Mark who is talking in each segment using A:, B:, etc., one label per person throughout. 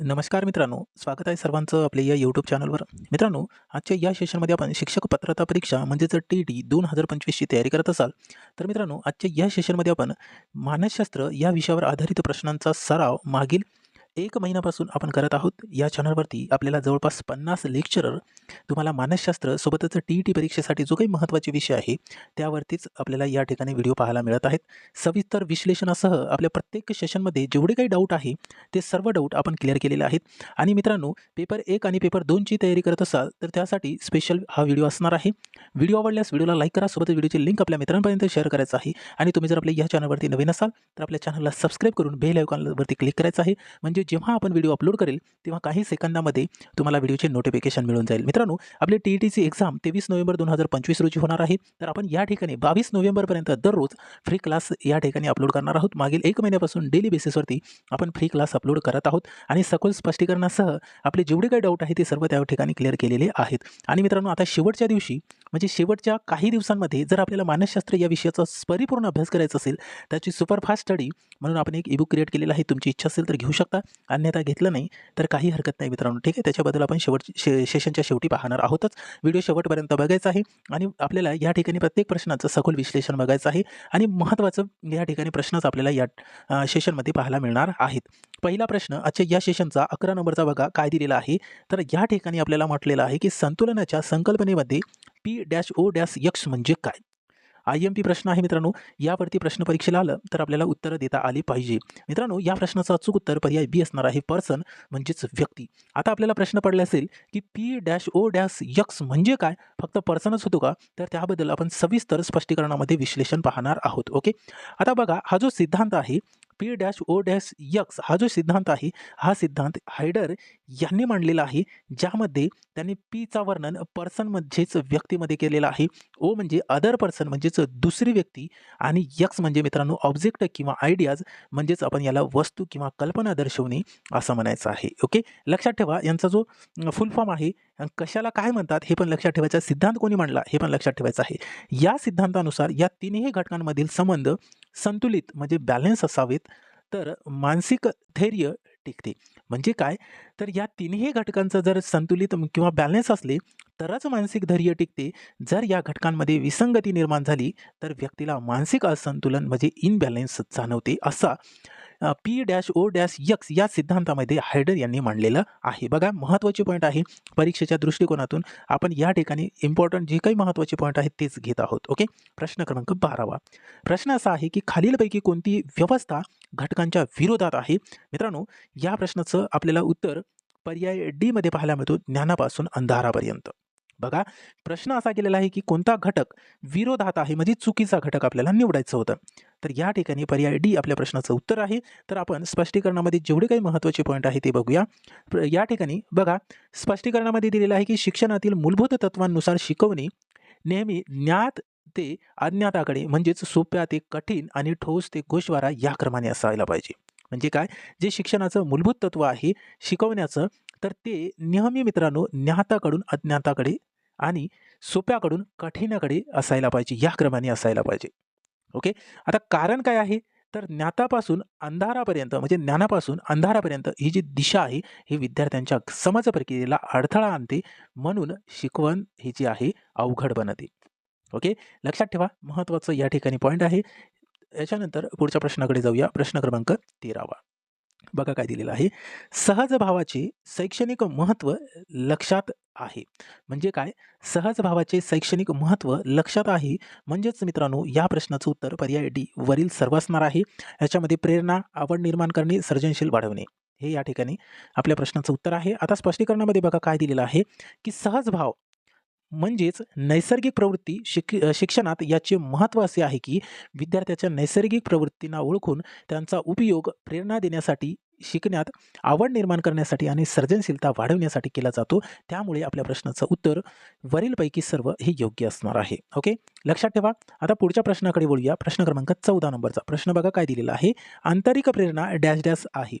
A: नमस्कार मित्रांनो स्वागत आहे सर्वांचं आपल्या या यूट्यूब चॅनलवर मित्रांनो आजच्या या सेशनमध्ये आपण शिक्षक पात्रता परीक्षा म्हणजेच टी डी दोन हजार पंचवीसची तयारी करत असाल. तर मित्रांनो आजच्या या सेशनमध्ये आपण मानसशास्त्र या विषयावर आधारित प्रश्नांचा सराव मागील एक महिन्यापासून आपण करत आहोत. या चॅनलवरती आपल्याला जवळपास पन्नास लेक्चरर तुम्हाला मानसशास्त्र सोबतच टी ई टी परीक्षेसाठी जो काही महत्त्वाचे विषय आहे त्यावरतीच आपल्याला या ठिकाणी व्हिडिओ पाहायला मिळत आहेत. सविस्तर विश्लेषणासह आपल्या प्रत्येक सेशनमध्ये जेवढे काही डाऊट आहे ते सर्व डाऊट आपण क्लिअर केलेले आहेत. आणि मित्रांनो पेपर एक आणि पेपर दोनची तयारी करत असाल तर त्यासाठी स्पेशल हा व्हिडिओ असणार आहे. व्हिडिओ आवडल्यास व्हिडिओला लाईक करा सोबत व्हिडिओची लिंक आपल्या मित्रांपर्यंत शेअर करायचं आहे. आणि तुम्ही जर आपल्या या चॅनलवरती नवीन असाल तर आपल्या चॅनलला सबस्क्राईब करून बेल आयकॉनवरती क्लिक करायचं आहे. म्हणजे म्हणजे जेव्हा आपण व्हिडिओ अपलोड करेल तेव्हा काही सेकंदामध्ये तुम्हाला व्हिडिओचे नोटिफिकेशन मिळून जाईल. मित्रांनो आपली टी ई टीची एक्झाम तेवीस नोव्हेंबर दोन हजार पंचवीस रोजी होणार आहे. तर आपण या ठिकाणी बावीस नोव्हेंबरपर्यंत दररोज फ्री क्लास या ठिकाणी अपलोड करणार आहोत. मागील एक महिन्यापासून डेली बेसिसवरती आपण फ्री क्लास अपलोड करत आहोत. आणि सखोल स्पष्टीकरणासह आपले जेवढे काही डाऊट आहे ते सर्व त्या ठिकाणी क्लिअर केलेले आहेत. आणि मित्रांनो आता शेवटच्या दिवशी म्हणजे शेवटच्या काही दिवसांमध्ये जर आपल्याला मानसशास्त्र या विषयाचा परिपूर्ण अभ्यास करायचा असेल त्याची सुपरफास्ट स्टडी म्हणून आपण एक ईबुक क्रिएट केलेला आहे. तुमची इच्छा असेल तर घेऊ शकता. अन्यथा घेतलं नाही तर काही हरकत नाही मित्रांनो. ठीक आहे? त्याच्याबद्दल आपण शेवट शे सेशनच्या शेवटी पाहणार आहोतच. व्हिडिओ शेवटपर्यंत बघायचा आहे आणि आपल्याला या ठिकाणी प्रत्येक प्रश्नाचं सखोल विश्लेषण बघायचं आहे आणि महत्त्वाचं या ठिकाणी प्रश्नच आपल्याला या सेशनमध्ये पाहायला मिळणार आहेत. पहिला प्रश्न आजच्या या सेशनचा अकरा नंबरचा बघा काय दिलेला आहे? तर या ठिकाणी आपल्याला म्हटलेलं आहे की संतुलनाच्या संकल्पनेमध्ये P dash O dash X म्हणजे काय? आय एम पी प्रश्न आहे मित्रांनो. यावरती प्रश्न परीक्षेला आलं तर आपल्याला उत्तरं देता आली पाहिजे. मित्रांनो या प्रश्नाचं अचूक उत्तर पर्याय बी असणार आहे. पर्सन म्हणजेच व्यक्ती. आता आपल्याला प्रश्न पडले असेल की P dash O dash X म्हणजे काय? फक्त पर्सनच होतो का? तर त्याबद्दल आपण सविस्तर स्पष्टीकरणामध्ये विश्लेषण पाहणार आहोत. ओके आता बघा हा जो सिद्धांत आहे P dash O dash X हा जो सिद्धांत आहे हा सिद्धांत हायडर यांनी मांडलेला आहे ज्यामध्ये त्यांनी पीचा वर्णन पर्सन म्हणजेच व्यक्तीमध्ये केलेला आहे. ओ म्हणजे अदर पर्सन म्हणजेच दुसरी व्यक्ती आणि यक्स म्हणजे मित्रांनो ऑब्जेक्ट किंवा आयडियाज म्हणजेच आपण याला वस्तू किंवा कल्पना दर्शवणे असं म्हणायचं आहे. ओके लक्षात ठेवा यांचा जो फुल फॉर्म आहे कशाला काय म्हणतात हे पण लक्षात ठेवायचं सिद्धांत कोणी मांडला हे पण लक्षात ठेवायचं आहे. या सिद्धांतानुसार या तिन्ही घटकांमधील संबंध संतुलित म्हणजे बॅलन्स असावेत. तर मानसिक धैर्य टिकते. म्हणजे काय? तर या तिन्ही घटकांचं जर संतुलित किंवा बॅलन्स असले तरच मानसिक धैर्य टिकते. जर या घटकांमध्ये विसंगती निर्माण झाली तर व्यक्तीला मानसिक असंतुलन म्हणजे इनबॅलन्स जाणवते असा. P dash O dash X या सिद्धांतामध्ये हायडर यांनी मांडलेलं आहे. बघा महत्त्वाचे पॉईंट आहे परीक्षेच्या दृष्टिकोनातून. आपण या ठिकाणी इम्पॉर्टंट जे काही महत्त्वाचे पॉईंट आहेत तेच घेत आहोत ओके प्रश्न क्रमांक बारावा. प्रश्न असा आहे की खालीलपैकी कोणती व्यवस्था घटकांच्या विरोधात आहे? मित्रांनो या प्रश्नाचं आपल्याला उत्तर पर्याय डी मध्ये पाहायला मिळतो ज्ञानापासून अंधारापर्यंत. बघा प्रश्न असा केलेला आहे की कोणता घटक विरोधात आहे? म्हणजे चुकीचा घटक आपल्याला निवडायचं होतं. तर या ठिकाणी पर्याय डी आपल्या प्रश्नाचं उत्तर आहे. तर आपण स्पष्टीकरणामध्ये जेवढे काही महत्त्वाचे पॉईंट आहे ते बघूया. प्र- या ठिकाणी बघा स्पष्टीकरणामध्ये दिलेलं आहे की शिक्षणातील मूलभूत तत्वांनुसार शिकवणे नेहमी ज्ञात ते अज्ञाताकडे म्हणजेच सोप्या ते कठीण आणि ठोस ते गोषवारा या क्रमाने असायला पाहिजे. म्हणजे काय? जे शिक्षणाचं मूलभूत तत्व आहे शिकवण्याचं तर ते नेहमी मित्रांनो ज्ञाताकडून अज्ञाताकडे आणि सोप्याकडून कठीणाकडे असायला पाहिजे. या क्रमाने असायला पाहिजे. ओके आता कारण काय आहे? तर ज्ञातापासून अंधारापर्यंत म्हणजे ज्ञानापासून अंधारापर्यंत ही जी दिशा आहे ही विद्यार्थ्यांच्या समज प्रक्रियेला अडथळा आणते. म्हणून शिकवण ही जी आहे अवघड बनते. ओके लक्षात ठेवा महत्त्वाचं या ठिकाणी पॉईंट आहे. याच्यानंतर पुढच्या प्रश्नाकडे जाऊया. प्रश्न क्रमांक तेरावा. बघा काय दिलेलं आहे. सहज भावाचे शैक्षणिक महत्त्व लक्षात आहे. म्हणजे काय? सहज भावाचे शैक्षणिक महत्त्व लक्षात आहे. म्हणजेच मित्रांनो या प्रश्नाचं उत्तर पर्याय डी वरील सर्व असणार आहे. याच्यामध्ये प्रेरणा आवड निर्माण करणे सर्जनशील वाढवणे. हे या ठिकाणी आपल्या प्रश्नाचं उत्तर आहे. आता स्पष्टीकरणामध्ये बघा काय दिलेलं आहे की सहज भाव म्हणजेच नैसर्गिक प्रवृत्ती शिक शिक्षणात याचे महत्त्व असे आहे की विद्यार्थ्याच्या नैसर्गिक प्रवृत्तींना ओळखून त्यांचा उपयोग प्रेरणा देण्यासाठी शिकण्यात आवड निर्माण करण्यासाठी आणि सर्जनशीलता वाढवण्यासाठी केला जातो. त्यामुळे आपल्या प्रश्नाचं उत्तर वरीलपैकी सर्व हे योग्य असणार आहे. ओके? लक्षात ठेवा. आता पुढच्या प्रश्नाकडे बोलूया प्रश्न क्रमांक चौदा नंबरचा. प्रश्न बघा काय दिलेला आहे. आंतरिक प्रेरणा डॅश डॅश आहे.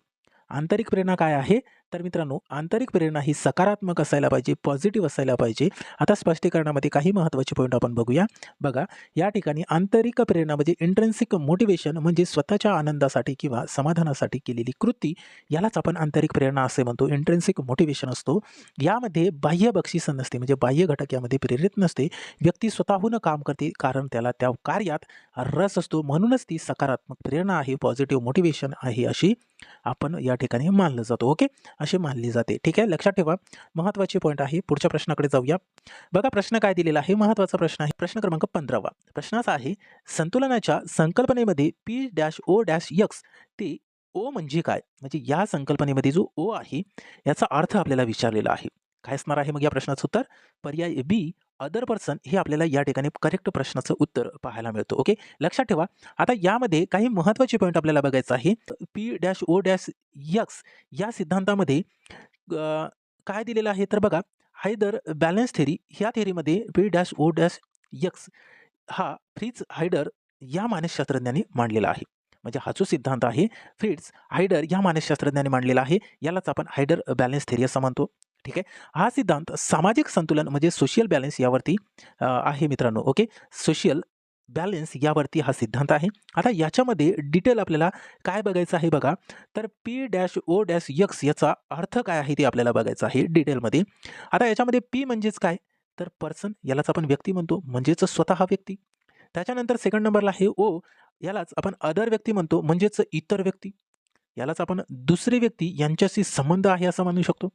A: आंतरिक प्रेरणा काय आहे? तर मित्रांनो आंतरिक प्रेरणा ही सकारात्मक असायला पाहिजे पॉझिटिव्ह असायला पाहिजे. आता स्पष्टीकरणामध्ये काही महत्त्वाचे पॉईंट आपण बघूया. बघा या ठिकाणी आंतरिक प्रेरणा म्हणजे इंट्रेन्सिक मोटिवेशन म्हणजे स्वतःच्या आनंदासाठी किंवा समाधानासाठी केलेली कृती यालाच आपण आंतरिक प्रेरणा असे म्हणतो. इंट्रेन्सिक मोटिवेशन असतो. यामध्ये बाह्य बक्षीस नसते म्हणजे बाह्य घटक यामध्ये प्रेरित नसते. व्यक्ती स्वतःहून काम करते कारण त्याला त्या कार्यात रस असतो. म्हणूनच ती सकारात्मक प्रेरणा आहे पॉझिटिव्ह मोटिवेशन आहे अशी. आपण या ठिकाणी मानलं जातो. ओके? अशी मानली जाते. ठीक आहे? लक्षात ठेवा. महत्त्वाची पॉईंट आहे. पुढच्या प्रश्नाकडे जाऊया. बघा प्रश्न काय दिलेला आहे? महत्त्वाचा प्रश्न आहे. प्रश्न क्रमांक पंधरावा. प्रश्न असा आहे संतुलनाच्या संकल्पनेमध्ये P dash O dash X ते ओ म्हणजे काय? म्हणजे या संकल्पनेमध्ये जो ओ आहे याचा अर्थ आपल्याला विचारलेला आहे. काय असणार आहे मग या प्रश्नाचं उत्तर? पर्याय बी अदर पर्सन हे आपल्याला या ठिकाणी करेक्ट प्रश्नाचं उत्तर पाहायला मिळतं. ओके लक्षात ठेवा. आता यामध्ये काही महत्त्वाचे पॉईंट आपल्याला बघायचं आहे. P dash O dash X या सिद्धांतामध्ये काय दिलेलं आहे? तर बघा हायदर बॅलन्स थेरी ह्या थेरीमध्ये P dash O dash X हा फ्रीज हायडर या मानसशास्त्रज्ञांनी मांडलेला आहे. म्हणजे हा जो सिद्धांत आहे फ्रिट्स हायडर या मानसशास्त्रज्ञांनी मांडलेला आहे यालाच आपण हायडर बॅलन्स थेरी असं म्हणतो. ठीक आहे? हा सिद्धांत सामाजिक संतुलन म्हणजे सोशल बॅलन्स यावरती आहे मित्रांनो ओके? सोशल बॅलन्स यावरती हा सिद्धांत आहे. आता याच्यामध्ये डिटेल आपल्याला काय बघायचं आहे बघा? तर P dash O dash X याचा अर्थ काय आहे ते आपल्याला बघायचं आहे डिटेलमध्ये आता याच्यामध्ये पी म्हणजेच काय? तर पर्सन यालाच आपण व्यक्ती म्हणतो म्हणजेच स्वतः व्यक्ती. त्याच्यानंतर सेकंड नंबरला आहे ओ यालाच आपण अदर व्यक्ती म्हणतो म्हणजेच इतर व्यक्ती. यालाच आपण दुसरी व्यक्ती यांच्याशी संबंध आहे असं म्हणू शकतो.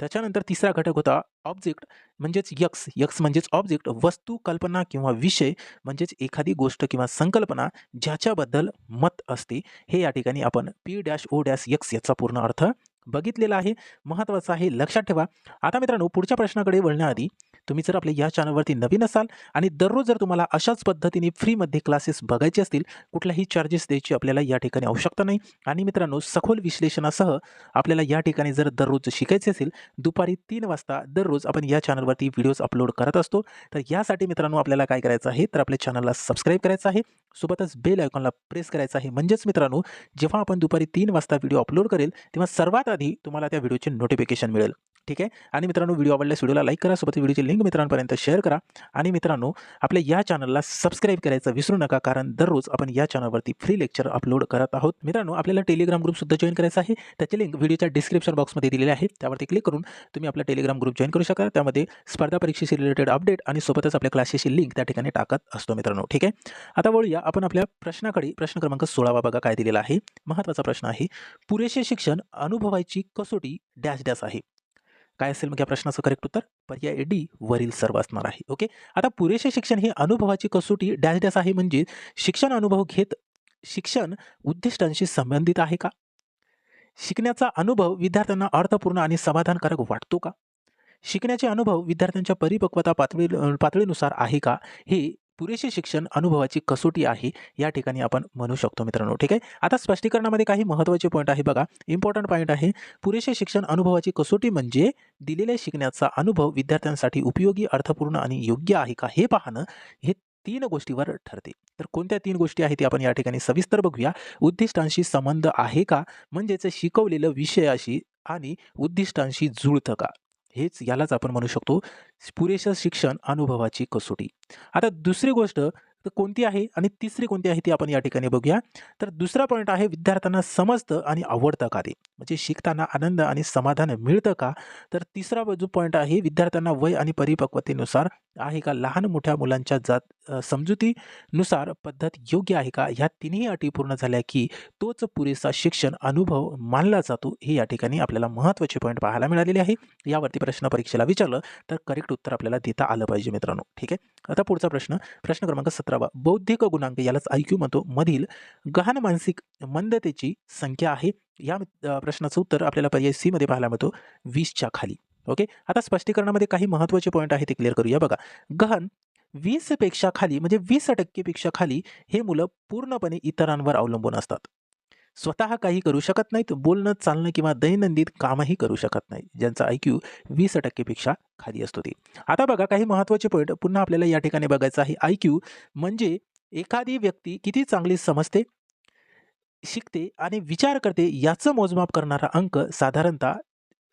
A: त्याच्यानंतर तिसरा घटक होता ऑब्जेक्ट म्हणजेच यक्स यक्स म्हणजेच ऑब्जेक्ट वस्तू कल्पना किंवा विषय म्हणजेच एखादी गोष्ट किंवा संकल्पना ज्याच्याबद्दल मत असते. हे या ठिकाणी आपण P dash O dash X याचा पूर्ण अर्थ बघितलेला आहे. महत्त्वाचं आहे लक्षात ठेवा. आता मित्रांनो पुढच्या प्रश्नाकडे वळण्याआधी तुम्ही जर आपल्या या चॅनलवरती नवीन असाल आणि दररोज जर तुम्हाला अशाच पद्धतीने फ्रीमध्ये क्लासेस बघायचे असतील कुठल्याही चार्जेस द्यायची आपल्याला या ठिकाणी आवश्यकता नाही. आणि मित्रांनो सखोल विश्लेषणासह आपल्याला या ठिकाणी जर दररोज शिकायचे असेल दुपारी तीन वाजता दररोज आपण या चॅनलवरती व्हिडिओज अपलोड करत असतो. तर यासाठी मित्रांनो आपल्याला काय करायचं आहे तर आपल्या चॅनलला सबस्क्राईब करायचं आहे. सोबतच बेल आयकॉनला प्रेस करायचं आहे. म्हणजेच मित्रांनो जेव्हा आपण दुपारी तीन वाजता व्हिडिओ अपलोड करेल तेव्हा सर्वात आधी तुम्हाला त्या व्हिडिओचे नोटिफिकेशन मिळेल. ठीक आहे? आणि मित्रांनो व्हिडिओ आवडल्यास व्हिडिओला लाईक करा सोबत व्हिडिओची लिंक मित्रांपर्यंत शेअर करा. आणि मित्रांनो आपल्या या चॅनलला सबस्क्राईब करायचं विसरू नका कारण दररोज आपण या चॅनलवरती फ्री लेक्चर अपलोड करत आहोत. मित्रांनो आपल्याला टेलिग्राम ग्रुपसुद्धा जॉईन करायचा आहे. त्याची लिंक व्हिडिओच्या डिस्क्रिप्शन बॉक्समध्ये दिलेली आहे त्यावरती क्लिक करून तुम्ही आपला टेलिग्राम ग्रुप जॉईन करू शकता त्यामध्ये स्पर्धा परीक्षेशी रिलेटेड अपडेट आणि सोबतच आपल्या क्लासेसची लिंक त्या ठिकाणी टाकत असतो मित्रांनो. ठीक आहे? आता वळूया आपण आपल्या प्रश्नाकडे. प्रश्न क्रमांक सोळावा बघा काय दिलेला आहे. महत्त्वाचा प्रश्न आहे पुरेसे शिक्षण अनुभवायची कसोटी डॅश डॅश आहे. काय असेल मग या प्रश्नाचं करेक्ट उत्तर? पर्याय डी वरील सर्व असणार आहे. ओके आता पुरेसे शिक्षण ही अनुभवाची कसोटी डॅश डॅश आहे म्हणजे शिक्षण अनुभव घेत शिक्षण उद्दिष्टांशी संबंधित आहे का? शिकण्याचा अनुभव विद्यार्थ्यांना अर्थपूर्ण आणि समाधानकारक वाटतो का? शिकण्याचे अनुभव विद्यार्थ्यांच्या परिपक्वता पातळी पातळीनुसार आहे का? हे पुरेसे शिक्षण अनुभवाची कसोटी आहे या ठिकाणी आपण म्हणू शकतो मित्रांनो. ठीक आहे? आता स्पष्टीकरणामध्ये काही महत्त्वाचे पॉईंट आहे बघा. इम्पॉर्टंट पॉईंट आहे पुरेसे शिक्षण अनुभवाची कसोटी म्हणजे दिलेल्या शिकण्याचा अनुभव विद्यार्थ्यांसाठी उपयोगी अर्थपूर्ण आणि योग्य आहे का हे पाहणं हे तीन गोष्टीवर ठरते. तर कोणत्या तीन गोष्टी आहेत ते आपण या ठिकाणी सविस्तर बघूया. उद्दिष्टांशी संबंध आहे का? म्हणजेच शिकवलेलं विषयाशी आणि उद्दिष्टांशी जुळतं का? हेच यालाच आपण म्हणू शकतो पुरेसं शिक्षण अनुभवाची कसोटी. आता दुसरी गोष्ट तर कोणती आहे आणि तिसरी कोणती आहे ती आपण या ठिकाणी बघूया. तर दुसरा पॉईंट आहे विद्यार्थ्यांना समजतं आणि आवडतं का ते? म्हणजे शिकताना आनंद आणि समाधान मिळतं का? तर तिसरा जो पॉईंट आहे विद्यार्थ्यांना वय आणि परिपक्वतेनुसार आहे का? लहान मोठ्या मुलांच्या जात समजुतीनुसार पद्धत योग्य आहे का? ह्या तिन्ही अटी पूर्ण झाल्या की तोच पुरेसा शिक्षण अनुभव मानला जातो हे या ठिकाणी आपल्याला महत्त्वाचे पॉईंट पाहायला मिळालेले आहे. यावरती प्रश्न परीक्षेला विचारलं तर करेक्ट उत्तर आपल्याला देता आलं पाहिजे मित्रांनो. ठीक आहे? आता पुढचा प्रश्न. प्रश्न क्रमांक सतरावा. बौद्धिक गुणांक यालाच आय क्यू म्हणतो. मधील गहन मानसिक मंदतेची संख्या आहे. या प्रश्नाचं उत्तर आपल्याला पर्याय सी मध्ये पाहायला मिळतो. वीसच्या खाली. ओके? आता स्पष्टीकरणामध्ये काही महत्त्वाचे पॉईंट आहे ते क्लिअर करूया. बघा. गहन वीसपेक्षा खाली म्हणजे वीस टक्केपेक्षा खाली हे मुलं पूर्णपणे इतरांवर अवलंबून असतात. स्वतः काही करू शकत नाहीत बोलणं चालणं किंवा दैनंदिन कामही करू शकत नाही ज्यांचा आय क्यू वीस टक्केपेक्षा खाली असतो ते. आता बघा काही महत्त्वाचे पॉईंट पुन्हा आपल्याला या ठिकाणी बघायचं आहे. आय क्यू म्हणजे एखादी व्यक्ती किती चांगली समजते शिकते आणि विचार करते याचं मोजमाप करणारा अंक साधारणतः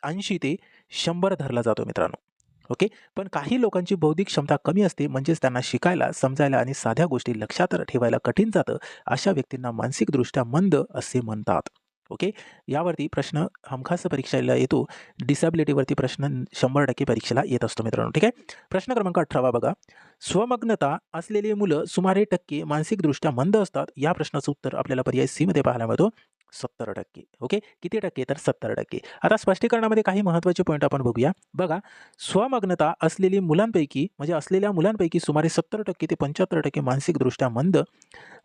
A: ऐंशी ते शंभर धरला जातो मित्रांनो. ओके? पण काही लोकांची बौद्धिक क्षमता कमी असते म्हणजेच त्यांना शिकायला समजायला आणि साध्या गोष्टी लक्षात ठेवायला कठीण जातं अशा व्यक्तींना मानसिकदृष्ट्या मंद असे म्हणतात. ओके? यावरती प्रश्न हमखास परीक्षेला येतो. डिसॅबिलिटीवरती प्रश्न शंभर टक्के परीक्षेला येत असतो मित्रांनो ठीक आहे? प्रश्न क्रमांक अठरावा बघा. स्वमग्नता असलेली मुलं सुमारे टक्के मानसिकदृष्ट्या मंद असतात या प्रश्नाचं उत्तर आपल्याला पर्याय सीमध्ये पाहायला मिळतो. सत्तर टक्के. ओके? किती टक्के? तर सत्तर टक्के. आता स्पष्टीकरणामध्ये काही महत्त्वाचे पॉईंट आपण बघूया. बघा स्वमग्नता असलेली मुलांपैकी म्हणजे असलेल्या मुलांपैकी सुमारे सत्तर टक्के ते पंच्याहत्तर टक्के मानसिकदृष्ट्या मंद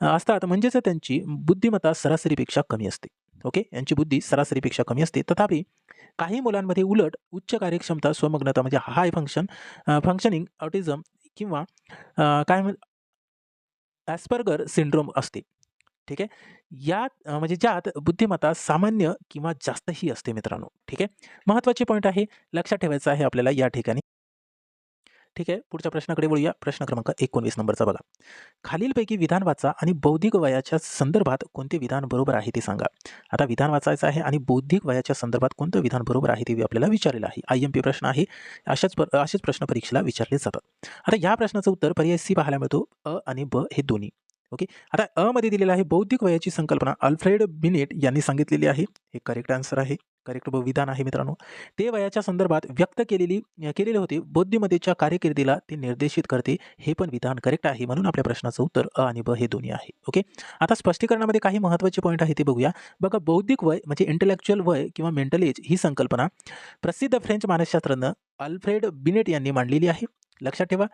A: असतात. म्हणजेच त्यांची बुद्धिमत्ता सरासरीपेक्षा कमी असते. ओके? यांची बुद्धी सरासरीपेक्षा कमी असते. तथापि काही मुलांमध्ये उलट उच्च कार्यक्षमता स्वमग्नता म्हणजे हाय फंक्शन फंक्शनिंग ऑटिझम किंवा काय म्हण ॲस्पर्गर सिंड्रोम असते. ठीक आहे? यात म्हणजे ज्यात बुद्धिमत्ता सामान्य किंवा जास्तही असते मित्रांनो ठीक आहे? महत्त्वाचे पॉईंट आहे लक्षात ठेवायचं आहे आपल्याला या ठिकाणी. ठीक आहे? पुढच्या प्रश्नाकडे वळूया. प्रश्न क्रमांक एकोणवीस नंबरचा बघा. खालीलपैकी विधान वाचा आणि बौद्धिक वयाच्या संदर्भात कोणते विधान बरोबर आहे ते सांगा. आता विधान वाचायचं आहे आणि बौद्धिक वयाच्या संदर्भात कोणतं विधान बरोबर आहे ते आपल्याला विचारलेलं आहे. आय एम पी प्रश्न आहे. अशाच प्र असेच प्रश्न परीक्षेला विचारले जातात. आता या प्रश्नाचं उत्तर पर्याय सी पाहायला मिळतो. अ आणि ब हे दोन्ही. ओके. आता अ मध्ये दिलेलं आहे बौद्धिक वयाची संकल्पना. अल्फ्रेड बिनेट यांनी सांगितलेली आहे. हे करेक्ट आन्सर आहे. करेक्ट विधान आहे मित्रांनो. ते वयाच्या संदर्भात व्यक्त केलेली केलेले होते. बौद्धिमतेच्या कार्यकिर्दीला ते निर्देशित करते. हे पण विधान करेक्ट आहे म्हणून आपल्या प्रश्नाचं उत्तर अ आणि ब हे दोन्ही आहे. ओके. आता स्पष्टीकरणामध्ये काही महत्त्वाचे पॉईंट आहे ते बघूया. बघा बौद्धिक वय म्हणजे इंटलेक्च्युअल वय किंवा मेंटल एज ही संकल्पना. प्रसिद्ध फ्रेंच मानसशास्त्रज्ञ अल्फ्रेड बिनेट यांनी मांडलेली आहे. लक्षात ठेवा.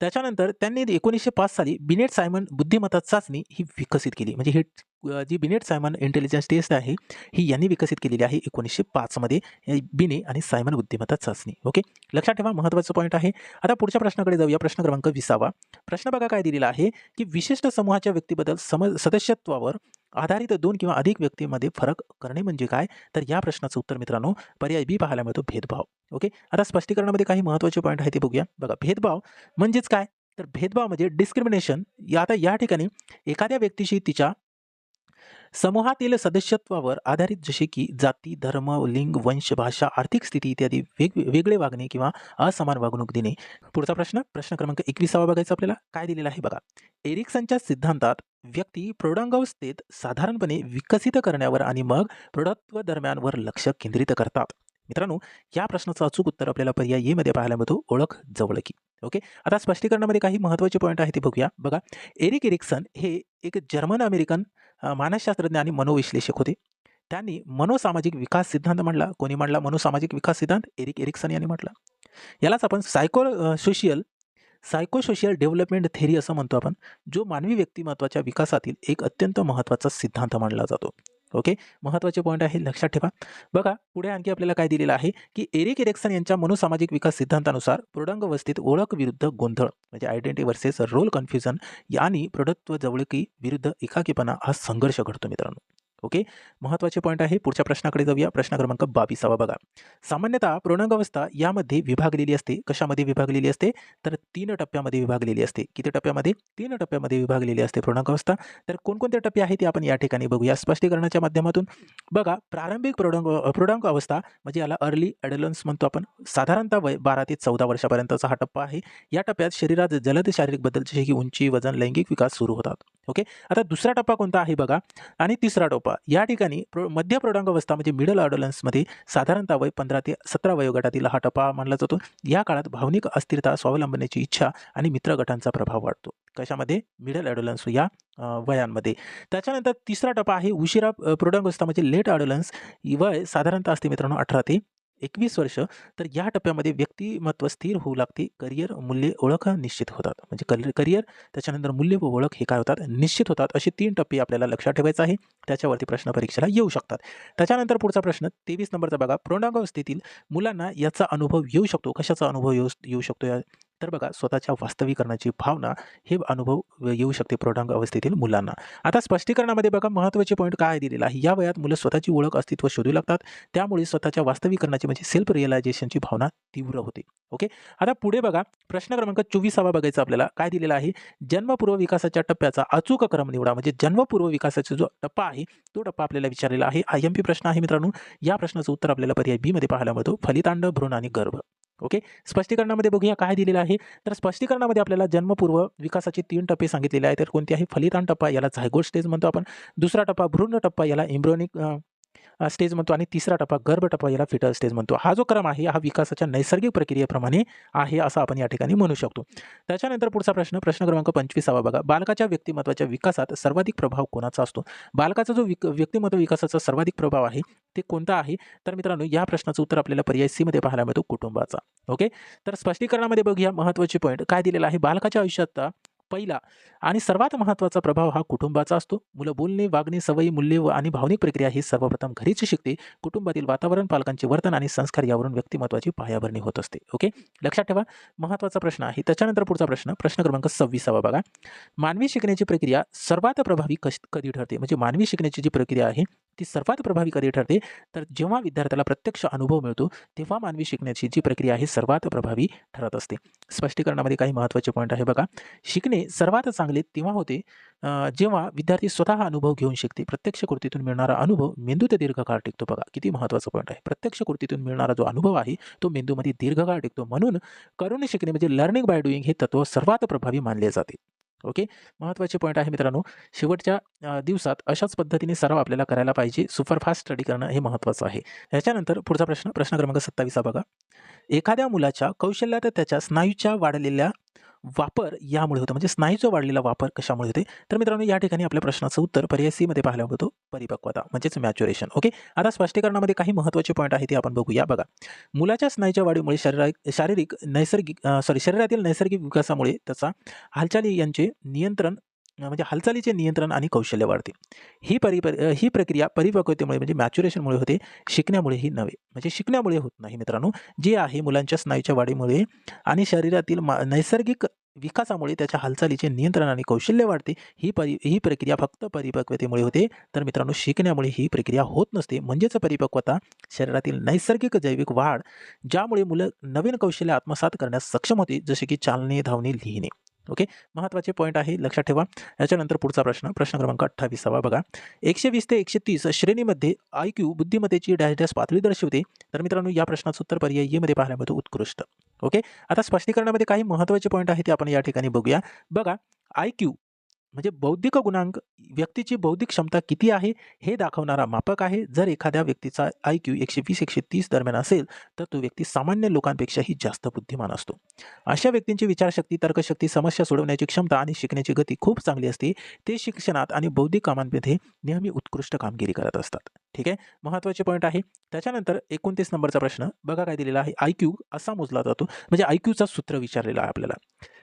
A: त्याच्यानंतर त्यांनी एकोणीसशे पाच साली बिनेट सायमन बुद्धिमत्ता चाचणी ही विकसित केली. म्हणजे ही जी बिनेट सायमन इंटेलिजन्स टेस्ट आहे ही यांनी विकसित केलेली आहे एकोणीसशे पाचमध्ये बिने आणि सायमन बुद्धिमत्ता चाचणी. ओके? लक्षात ठेवा महत्त्वाचं पॉईंट आहे. आता पुढच्या प्रश्नाकडे जाऊया. प्रश्न क्रमांक विसावा. प्रश्न बघा काय दिलेला आहे की विशिष्ट समूहाच्या व्यक्तीबद्दल सम सदस्यत्वावर आधारित दोन किंवा अधिक व्यक्तीमध्ये फरक करणे म्हणजे काय? तर या प्रश्नाचं उत्तर मित्रांनो पर्याय बी पाहायला मिळतो भेदभाव. ओके? आता स्पष्टीकरणामध्ये काही महत्त्वाचे पॉईंट आहे ते बघूया. बघा भेदभाव म्हणजेच काय? तर भेदभाव म्हणजे डिस्क्रिमिनेशन या आता या ठिकाणी एखाद्या व्यक्तीशी तिच्या समूहातील सदस्यत्वावर आधारित जसे की जाती धर्म लिंग वंश भाषा आर्थिक स्थिती इत्यादी वेग वेगळे वागणे किंवा असमान वागणूक देणे. पुढचा प्रश्न प्रश्न क्रमांक एकविसावा बघायचा आपल्याला. काय दिलेला आहे बघा? एरिक्सनच्या सिद्धांतात व्यक्ती प्रौढांगावस्थेत साधारणपणे विकसित करण्यावर आणि मग प्रौढत्व दरम्यानवर लक्ष केंद्रित करतात. मित्रांनो या प्रश्नाचं अचूक उत्तर आपल्याला पर्याय ए मध्ये पाहायला मिळतो ओळख जवळकी. ओके? आता स्पष्टीकरणामध्ये काही महत्त्वाचे पॉईंट आहे ते बघूया. बघा एरिक एरिक्सन हे एक जर्मन अमेरिकन मानसशास्त्रज्ञ आणि मनोविश्लेषक होते. त्यांनी मनोसामाजिक विकास सिद्धांत मांडला. कोणी मांडला? मनोसामाजिक विकास सिद्धांत? एरिक एरिक्सन यांनी म्हटला यालाच आपण psycho social psychosocial development theory असं म्हणतो आपण जो मानवी व्यक्तिमत्वाच्या विकासातील एक अत्यंत महत्त्वाचा सिद्धांत मानला जातो. ओके? महत्त्वाचे पॉईंट आहे लक्षात ठेवा. बघा पुढे आणखी आपल्याला काय दिलेलं आहे की एरिक एरेक्सन यांच्या मनोसामाजिक विकास सिद्धांतानुसार प्रौढांगावस्थेत ओळख विरुद्ध गोंधळ म्हणजे आयडेंटिटी वर्सेस रोल कन्फ्युजन आणि प्रौढत्व जवळकी विरुद्ध एकाकीपणा हा संघर्ष घडतो मित्रांनो. ओके? महत्त्वाचे पॉईंट आहे. पुढच्या प्रश्नाकडे जाऊया. प्रश्न क्रमांक बावीसावा बघा. सामान्यतः प्रौढांगावस्था यामध्ये विभागलेली असते. कशामध्ये विभागलेली असते? तर तीन टप्प्यामध्ये विभागलेली असते. किती टप्प्यामध्ये? तीन टप्प्यामध्ये विभागलेली असते प्रौढांगावस्था तर कोणकोणते टप्पे आहेत ते आपण या ठिकाणी बघूया स्पष्टीकरणाच्या माध्यमातून. बघा प्रारंभिक प्रौढांग प्रौढांग अवस्था म्हणजे याला अर्ली ॲडलन्स म्हणतो आपण. साधारणतः वय बारा ते चौदा वर्षापर्यंतचा हा टप्पा आहे. या टप्प्यात शरीरात जलद शारीरिक बदल जसे की उंची वजन लैंगिक विकास सुरू होतात. ओके? आता दुसरा टप्पा कोणता आहे बघा? आणि तिसरा टप्पा या ठिकाणी प्रो मध्य प्रौढांगावस्था म्हणजे मिडल ॲडोलन्समध्ये साधारणतः वय पंधरा ते सतरा वयोगटातील हा टप्पा मानला जातो. या काळात भावनिक अस्थिरता स्वावलंबनेची इच्छा आणि मित्रगटांचा प्रभाव वाढतो. कशामध्ये? मिडल ॲडोलन्स या वयांमध्ये. त्याच्यानंतर तिसरा टप्पा आहे उशिरा अ, म्हणजे लेट ॲडोलन्स वय साधारणतः असते मित्रांनो अठरा ते एकवीस वर्ष तर या टप्प्यामध्ये व्यक्तिमत्व स्थिर होऊ लागते. करिअर मूल्य ओळख निश्चित होतात. म्हणजे करिअर करिअर त्याच्यानंतर मूल्य व ओळख हे काय होतात? निश्चित होतात. असे तीन टप्पे आपल्याला लक्षात ठेवायचं आहे. त्याच्यावरती प्रश्न परीक्षेला येऊ शकतात. त्याच्यानंतर पुढचा प्रश्न तेवीस नंबरचा बघा. प्रौढावस्थेतील मुलांना याचा अनुभव येऊ शकतो. कशाचा अनुभव येऊ येऊ शकतो या तर बघा स्वतःच्या वास्तविकरणाची भावना हे अनुभव येऊ शकते प्रौढांग अवस्थेतील मुलांना. आता स्पष्टीकरणामध्ये बघा महत्त्वाचे पॉईंट काय दिलेला आहे? या वयात मुलं स्वतःची ओळख अस्तित्व शोधू लागतात. त्यामुळे स्वतःच्या वास्तवीकरणाची म्हणजे सेल्फ रिअलायझेशनची भावना तीव्र होते. ओके आता पुढे बघा प्रश्न क्रमांक चोवीसावा बघायचा आपल्याला. काय दिलेला आहे? जन्मपूर्व विकासाच्या टप्प्याचा अचूक क्रम निवडा. म्हणजे जन्मपूर्व विकासाचा जो टप्पा आहे तो टप्पा आपल्याला विचारलेला आहे. आय एम पी प्रश्न आहे मित्रांनो. या प्रश्नाचं उत्तर आपल्याला पर्याय बी मध्ये पाहायला मिळतो. फलितांड भ्रूण आणि गर्भ. ओके? स्पष्टीकरणामध्ये बघूया काय दिलेलं आहे. तर स्पष्टीकरणामध्ये आपल्याला जन्मपूर्व विकासाचे तीन टप्पे सांगितलेले आहेत. तर कोणते आहे फलितान टप्पा याला झायगोड स्टेज म्हणतो आपण. दुसरा टप्पा भ्रूण टप्पा याला इम्ब्रोनिक स्टेज म्हणतो आणि तिसरा टप्पा गर्भ टप्पा याला फिटल स्टेज म्हणतो. हा जो क्रम आहे हा विकासाच्या नैसर्गिक प्रक्रियेप्रमाणे आहे असं आपण या ठिकाणी म्हणू शकतो. त्याच्यानंतर पुढचा प्रश्न प्रश्न क्रमांक पंचवीसावा बघा. बालकाच्या व्यक्तिमत्वाच्या विकासात सर्वाधिक प्रभाव कोणाचा असतो? बालकाचा जो विक व्यक्तिमत्व विकासाचा सर्वाधिक प्रभाव आहे ते कोणता आहे? तर मित्रांनो या प्रश्नाचं उत्तर आपल्याला पर्याय सीमध्ये पाहायला मिळतो कुटुंबाचा. ओके? तर स्पष्टीकरणामध्ये बघूया महत्त्वाचे पॉईंट काय दिलेला आहे? बालकाच्या आयुष्यात पहिला. आणि सर्वात महत्त्वाचा प्रभाव हा कुटुंबाचा असतो. मुलं बोलणे वागणे सवयी मूल्ये व आणि भावनिक प्रक्रिया ही सर्वप्रथम घरीच शिकते. कुटुंबातील वातावरण पालकांचे वर्तन आणि संस्कार यावरून व्यक्तिमत्वाची पायाभरणी होत असते. ओके? लक्षात ठेवा. महत्त्वाचा प्रश्न आहे. त्याच्यानंतर पुढचा प्रश्न. प्रश्न क्रमांक सव्वीसावा बघा. मानवी शिकण्याची प्रक्रिया सर्वात प्रभावी कश कधी ठरते? म्हणजे मानवी शिकण्याची जी प्रक्रिया आहे ती सर्वात प्रभावी कधी ठरते? तर जेव्हा विद्यार्थ्याला प्रत्यक्ष अनुभव मिळतो तेव्हा मानवी शिकण्याची जी प्रक्रिया आहे सर्वात प्रभावी ठरत असते. स्पष्टीकरणामध्ये काही महत्त्वाचे पॉईंट आहे बघा. शिकणे सर्वात चांगले तेव्हा होते जेव्हा विद्यार्थी स्वतः अनुभव घेऊन शिकते. प्रत्यक्ष कृतीतून मिळणारा अनुभव मेंदूत दीर्घकाळ टिकतो. बघा किती महत्त्वाचा पॉईंट आहे. प्रत्यक्ष कृतीतून मिळणारा जो अनुभव आहे तो मेंदूमध्ये दीर्घकाळ टिकतो. म्हणून करून शिकणे म्हणजे लर्निंग बाय डुईंग हे तत्व सर्वात प्रभावी मानले जाते. ओके महत्त्वाचे पॉईंट आहे मित्रांनो शेवटच्या दिवसात अशाच पद्धतीने सराव आपल्याला करायला पाहिजे. सुपरफास्ट स्टडी करणं हे महत्त्वाचं आहे. याच्यानंतर पुढचा प्रश्न प्रश्न क्रमांक सत्तावीसा बघा. एखाद्या मुलाच्या कौशल्यात त्याच्या स्नायूच्या वाढलेल्या वापर यामुळे होतं. म्हणजे स्नायूचा वाढलेला वापर कशामुळे होते? तर मित्रांनो या ठिकाणी आपल्या प्रश्नाचं उत्तर पर्याय सीमध्ये पाहायला होतो परिपक्वता म्हणजेच मॅच्युरेशन ओके आता स्पष्टीकरणामध्ये काही महत्त्वाचे पॉईंट आहे ते आपण बघूया. बघा. मुलाच्या स्नायूच्या वाढीमुळे शरीरा शारीरिक नैसर्गिक सॉरी शरीरातील नैसर्गिक विकासामुळे त्याचा हालचाली यांचे नियंत्रण म्हणजे हालचालीचे नियंत्रण आणि कौशल्य वाढते ही परिप ही प्रक्रिया परिपक्वतेमुळे म्हणजे मॅच्युरेशनमुळे होते शिकण्यामुळेही नव्हे. म्हणजे शिकण्यामुळे होत नाही मित्रांनो. जे आहे मुलांच्या स्नायूच्या वाढीमुळे आणि शरीरातील मा नैसर्गिक विकासामुळे त्याच्या हालचालीचे नियंत्रण आणि कौशल्य वाढते ही परि ही प्रक्रिया फक्त परिपक्वतेमुळे होते. तर मित्रांनो शिकण्यामुळे ही प्रक्रिया होत नसते. म्हणजेच परिपक्वता शरीरातील नैसर्गिक जैविक वाढ ज्यामुळे मुलं नवीन कौशल्य आत्मसात करण्यास सक्षम होते जसे की चालणे धावणे लिहिणे. ओके? महत्त्वाचे पॉईंट आहे लक्षात ठेवा. याच्यानंतर पुढचा प्रश्न प्रश्न क्रमांक अठ्ठावीसावा बघा. एकशे वीस ते एकशे तीस श्रेणीमध्ये आय क्यू बुद्धिमत्तेची डॅश डॅश पातळी दर्शवते. तर मित्रांनो या प्रश्नाचं उत्तर पर्याय येमध्ये पाहायला मिळतो उत्कृष्ट. ओके? आता स्पष्टीकरणामध्ये काही महत्त्वाचे पॉईंट आहे ते आपण या ठिकाणी बघूया. बघा आय क्यू म्हणजे बौद्धिक गुणांक व्यक्तीची बौद्धिक क्षमता किती आहे हे दाखवणारा मापक आहे. जर एखाद्या व्यक्तीचा आय क्यू एकशे वीस एकशे तीस दरम्यान असेल तर तो व्यक्ती सामान्य लोकांपेक्षाही जास्त बुद्धिमान असतो. अशा व्यक्तींची विचारशक्ती तर्कशक्ती समस्या सोडवण्याची क्षमता आणि शिकण्याची गती खूप चांगली असते. ते शिक्षणात आणि बौद्धिक कामांमध्ये नेहमी उत्कृष्ट कामगिरी करत असतात. ठीक आहे? महत्त्वाचे पॉईंट आहे. त्याच्यानंतर एकोणतीस नंबरचा प्रश्न. बघा काय दिलेला आहे. आय क्यू असा मोजला जातो. म्हणजे आय क्यूचा सूत्र विचारलेला आहे आपल्याला.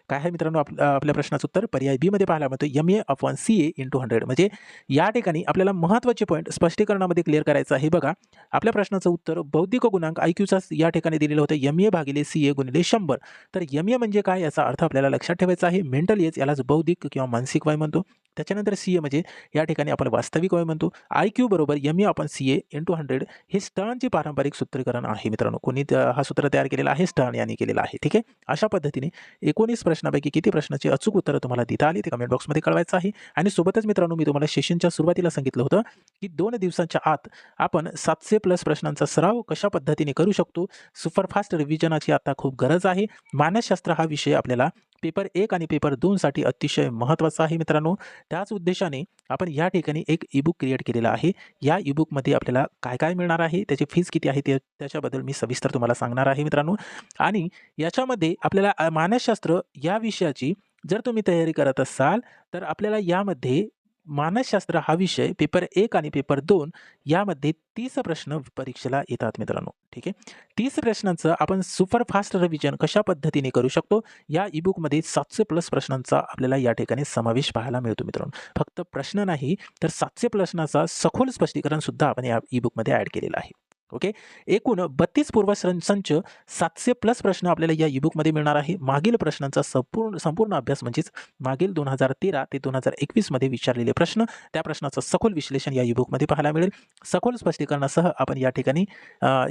A: काय आहे मित्रांनो आप आपल्या प्रश्नाचं उत्तर? पर्याय बी मध्ये पाहायला मिळतं M A upon C A into hundred म्हणजे या ठिकाणी आपल्याला महत्त्वाचे पॉईंट स्पष्टीकरणामध्ये क्लिअर करायचं आहे. बघा आपल्या प्रश्नाचं उत्तर बौद्धिक गुणांक आय क्यूचा या ठिकाणी दिलेलं होतं. एम ए भागिले सी ए गुणिले शंभर. तर एम ए म्हणजे काय याचा अर्थ आपल्याला लक्षात ठेवायचा आहे. मेंटल एज यालाच बौद्धिक किंवा मानसिक वय म्हणतो. त्याच्यानंतर सी ए म्हणजे या ठिकाणी आपण वास्तविक वय म्हणतो. आय क्यू बरोबर एम ए आपण सी ए इंटू हंड्रेड हे स्टर्नचे पारंपरिक सूत्रीकरण आहे मित्रांनो. कोणी हा सूत्र तयार केलेला आहे? स्टर्न यांनी केलेला आहे. ठीक आहे? अशा पद्धतीने एकोणीस प्रश्नापैकी किती प्रश्नाची अचूक उत्तरं तुम्हाला देता आली ते कमेंट बॉक्समध्ये कळवायचं आहे. आणि सोबतच मित्रांनो मी तुम्हाला सेशनच्या सुरुवातीला सांगितलं होतं की दोन दिवसांच्या आत आपण सातशे प्लस प्रश्नांचा सराव कशा पद्धतीने करू शकतो? सुपरफास्ट रिव्हिजनाची आता खूप गरज आहे. मानसशास्त्र हा विषय आपल्याला पेपर एक आणि पेपर दोनसाठी अतिशय महत्त्वाचा आहे मित्रांनो. त्याच उद्देशाने आपण या ठिकाणी एक ईबुक क्रिएट केलेला आहे. या ईबुकमध्ये आपल्याला काय काय मिळणार आहे? त्याची फीज किती आहे? ते त्याच्याबद्दल मी सविस्तर तुम्हाला सांगणार आहे मित्रांनो. आणि याच्यामध्ये आपल्याला मानसशास्त्र या विषयाची जर तुम्ही तयारी करत असाल तर आपल्याला यामध्ये मानसशास्त्र हा विषय पेपर एक आणि पेपर दोन यामध्ये तीस प्रश्न परीक्षेला येतात मित्रांनो. ठीक आहे? तीस प्रश्नांचं आपण सुपरफास्ट रिव्हिजन कशा पद्धतीने करू शकतो? या ईबुकमध्ये सातशे प्लस प्रश्नांचा आपल्याला या ठिकाणी समावेश पाहायला मिळतो मित्रांनो. फक्त प्रश्न नाही तर सातशे प्रश्नाचा सखोल स्पष्टीकरणसुद्धा आपण या ईबुकमध्ये ॲड केलेलं आहे. ओके? एकूण बत्तीस पूर्व संच सातशे प्लस प्रश्न आपल्याला या ईबुकमध्ये मिळणार आहे. मागील प्रश्नांचा संपूर्ण संपूर्ण अभ्यास म्हणजेच मागील दोन हजार तेरा ते दोन हजार एकवीसमध्ये विचारलेले प्रश्न त्या प्रश्नाचं सखोल विश्लेषण या ईबुकमध्ये पाहायला मिळेल. सखोल स्पष्टीकरणासह आपण या ठिकाणी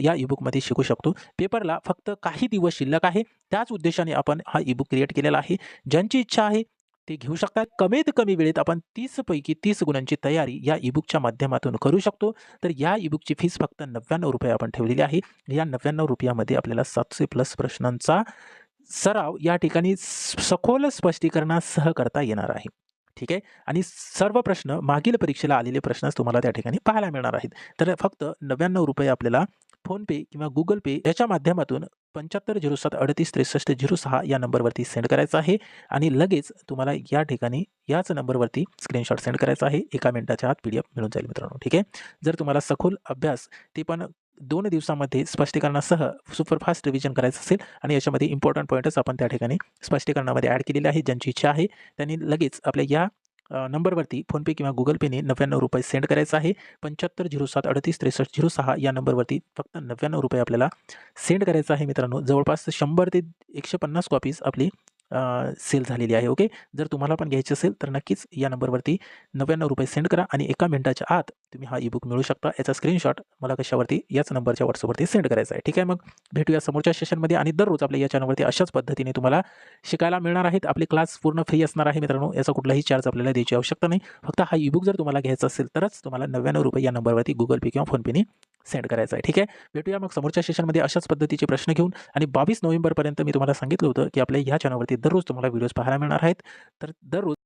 A: या ईबुकमध्ये शिकू शकतो. पेपरला फक्त काही दिवस शिल्लक आहे. त्याच उद्देशाने आपण हा ईबुक क्रिएट केलेला आहे. ज्यांची इच्छा आहे ते घेऊ शकतात. कमीत कमी वेळेत आपण तीसपैकी तीस गुणांची तयारी या ईबुकच्या माध्यमातून करू शकतो. तर या ईबुकची फीस फक्त नव्याण्णव रुपये आपण ठेवलेली आहे. या नव्याण्णव रुपयामध्ये आपल्याला सातशे प्लस प्रश्नांचा सराव या ठिकाणी स- सखोल स्पष्टीकरणासह करता येणार आहे. ठीक आहे? आणि सर्व प्रश्न मागील परीक्षेला आलेले प्रश्न तुम्हाला त्या ठिकाणी पाहायला मिळणार आहेत. तर फक्त नव्याण्णव रुपये आपल्याला फोनपे किंवा गुगल पे याच्या माध्यमातून पंच्याहत्तर झिरो सात अडतीस त्रेसष्ट झिरो सहा या नंबरवरती सेंड करायचं आहे. आणि लगेच तुम्हाला या ठिकाणी याच नंबरवरती स्क्रीनशॉट सेंड करायचा आहे. एका मिनिटाच्या आत पी डी एफ मिळून जाईल मित्रांनो. ठीक आहे? जर तुम्हाला सखोल अभ्यास ते पण दोन दिवसामध्ये स्पष्टीकरणासह सुपरफास्ट रिव्हिजन करायचं असेल आणि याच्यामध्ये इम्पॉर्टंट पॉईंटच आपण त्या ठिकाणी स्पष्टीकरणामध्ये ॲड केलेले आहे ज्यांची इच्छा आहे त्यांनी लगेच आपल्या या नंबरवरती फोनपे किंवा गुगल पेने नव्याण्णव रुपये सेंड करायचं आहे. पंच्याहत्तर झिरो सात अडतीस त्रेसष्ट झिरो सहा या नंबरवरती फक्त नव्याण्णव रुपये आपल्याला सेंड करायचं आहे मित्रांनो. जवळपास शंभर ते एकशे पन्नास कॉपीज आपली सेल झालेली आहे ओके जर तुम्हाला पण घ्यायची असेल तर नक्कीच या नंबरवरती नव्याण्णव रुपये सेंड करा आणि एका मिनटाच्या आत तुम्ही हा ईबुक मिळू शकता. याचा स्क्रीनशॉट मला कशावरती याच नंबरच्या व्हॉट्सअपवरती सेंड करायचा आहे. ठीक आहे मग? भेटूया समोरच्या सेशनमध्ये आणि दररोज आपल्या या चॅनलवरती अशाच पद्धतीने तुम्हाला शिकायला मिळणार आहेत. आपले क्लास पूर्ण फ्री असणार आहे मित्रांनो. याचा कुठलाही चार्ज आपल्याला द्यायची आवश्यकता नाही. फक्त हा ईबुक जर तुम्हाला घ्यायचा असेल तरच तुम्हाला नव्याण्णव रुपये या नंबरवरती गुगल पे किंवा फोनपेने सेंड करायचा आहे. ठीक आहे? भेटूया मग समोरच्या सेशनमध्ये अशाच पद्धतीचे प्रश्न घेऊन. आणि बावीस नोव्हेंबरपर्यंत मी तुम्हाला सांगितलं होतं की आपल्या या चॅनलवरती दररोज तुम्हाला व्हिडिओज पाहायला मिळणार आहेत. तर दररोज